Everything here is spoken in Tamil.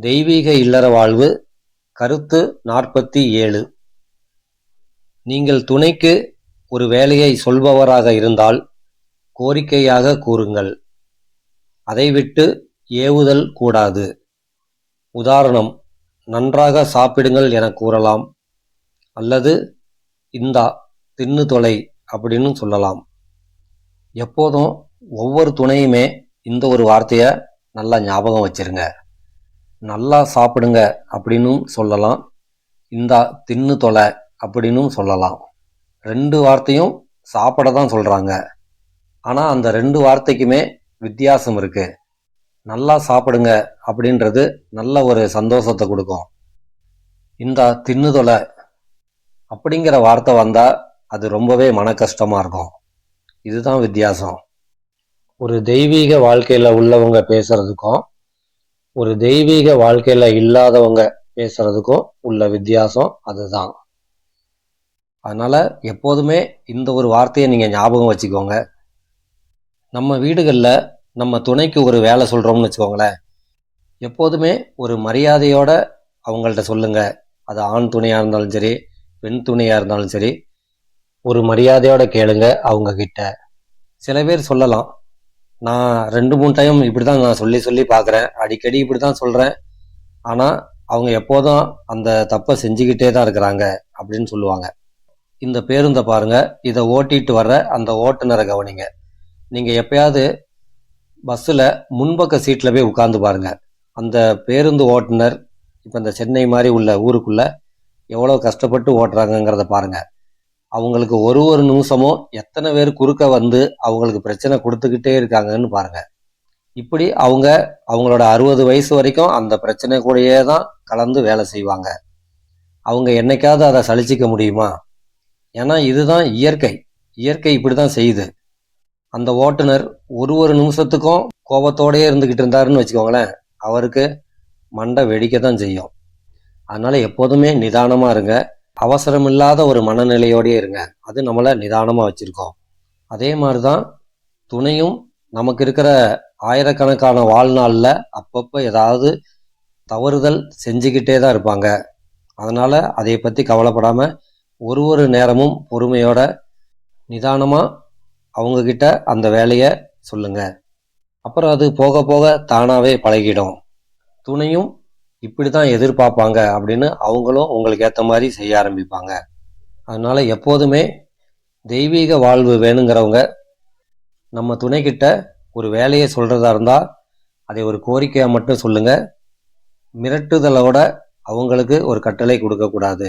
தெய்வீக இல்லற வாழ்வு கருத்து நாற்பத்தி ஏழு. நீங்கள் துணைக்கு ஒரு வேலையை சொல்பவராக இருந்தால் கோரிக்கையாக கூறுங்கள். அதை விட்டு ஏவுதல் கூடாது. உதாரணம் நன்றாக சாப்பிடுங்கள் என கூறலாம். அல்லது இந்தா தின்னு தொலை அப்படின்னு சொல்லலாம். எப்போதும் ஒவ்வொரு துணையுமே இந்த ஒரு வார்த்தையை நல்லா ஞாபகம் வச்சிருங்க. நல்லா சாப்பிடுங்க அப்படின்னும் சொல்லலாம். இந்தா தின்னு தொலை அப்படின்னும் சொல்லலாம். ரெண்டு வார்த்தையும் சாப்பிட தான் சொல்கிறாங்க ஆனால் அந்த ரெண்டு வார்த்தைக்குமே வித்தியாசம் இருக்குது நல்லா சாப்பிடுங்க அப்படின்றது நல்ல ஒரு சந்தோஷத்தை கொடுக்கும். இந்தா தின்னு தொலை அப்படிங்கிற வார்த்தை வந்தால் அது ரொம்பவே மன கஷ்டமாக இருக்கும். இதுதான் வித்தியாசம். ஒரு தெய்வீக வாழ்க்கையில் உள்ளவங்க பேசுகிறதுக்கும் ஒரு தெய்வீக வாழ்க்கையில் இல்லாதவங்க பேசுறதுக்கும் உள்ள வித்தியாசம் அதுதான். அதனால் எப்போதுமே இந்த ஒரு வார்த்தையை நீங்கள் ஞாபகம் வச்சுக்கோங்க. நம்ம வீடுகளில் நம்ம துணைக்கு ஒரு வேலை சொல்கிறோம்னு வச்சுக்கோங்களேன். எப்போதுமே ஒரு மரியாதையோட அவங்கள்ட்ட சொல்லுங்க. அது ஆண் துணையாக இருந்தாலும் சரி பெண் துணையாக இருந்தாலும் சரி ஒரு மரியாதையோட கேளுங்க அவங்க கிட்ட சில பேர் சொல்லலாம். நான் ரெண்டு மூணு டைம் இப்படி தான் நான் சொல்லி சொல்லி பார்க்குறேன் அடிக்கடி இப்படி தான் சொல்கிறேன் ஆனால் அவங்க எப்போதும் அந்த தப்பை செஞ்சுக்கிட்டே தான் இருக்கிறாங்க அப்படின்னு சொல்லுவாங்க. இந்த பேருந்தை பாருங்கள் இதை ஓட்டிட்டு வர்ற அந்த ஓட்டுநரை கவனிங்க. நீங்கள் எப்பயாவது பஸ்ஸில் முன்பக்க சீட்டில் போய் உட்காந்து பாருங்கள் அந்த பேருந்து ஓட்டுநர் இப்போ இந்த சென்னை மாதிரி உள்ள ஊருக்குள்ளே எவ்வளோ கஷ்டப்பட்டு ஓட்டுறாங்கங்கிறத பாருங்கள் அவங்களுக்கு ஒரு ஒரு நிமிஷமும் எத்தனை பேர் குறுக்க வந்து அவங்களுக்கு பிரச்சனை கொடுத்துக்கிட்டே இருக்காங்கன்னு பாருங்க. இப்படி அவங்க அவங்களோட அறுபது வயசு வரைக்கும் அந்த பிரச்சனை கூடயே தான் கலந்து வேலை செய்வாங்க. அவங்க என்னைக்காவது அதை சலிச்சிக்க முடியுமா? ஏன்னா இதுதான் இயற்கை. இயற்கை இப்படி தான் செய்யுது. அந்த ஓட்டுநர் ஒரு ஒரு நிமிஷத்துக்கும் கோபத்தோடயே இருந்துக்கிட்டு இருந்தாருன்னு வச்சுக்கோங்களேன் அவருக்கு மண்டை வெடிக்க தான் செய்யும். அதனால எப்போதுமே நிதானமாக இருங்க. அவசரம் இல்லாத ஒரு மனநிலையோடயே இருங்க. அது நம்மளை நிதானமாக வச்சுருக்கோம். அதே மாதிரி தான் துணையும் நமக்கு இருக்கிற ஆயிரக்கணக்கான வாழ்நாளில் அப்பப்போ ஏதாவது தவறுதல் செஞ்சுக்கிட்டே தான் இருப்பாங்க. அதனால் அதை பற்றி கவலைப்படாமல் ஒரு ஒரு நேரமும் பொறுமையோட நிதானமாக அவங்கக்கிட்ட அந்த வேலையை சொல்லுங்கள் அப்புறம் அது போக போக தானாகவே பழகிடும். துணையும் இப்படி தான் எதிர்பார்ப்பாங்க அப்படின்னு அவங்களும் உங்களுக்கு ஏற்ற மாதிரி செய்ய ஆரம்பிப்பாங்க. அதனால் எப்போதுமே தெய்வீக வாழ்வு வேணுங்கிறவங்க நம்ம துணைக்கிட்ட ஒரு வேலையை சொல்கிறதா இருந்தால் அதை ஒரு கோரிக்கையாக மட்டும் சொல்லுங்கள் மிரட்டுதலோட அவங்களுக்கு ஒரு கட்டளை கொடுக்கக்கூடாது.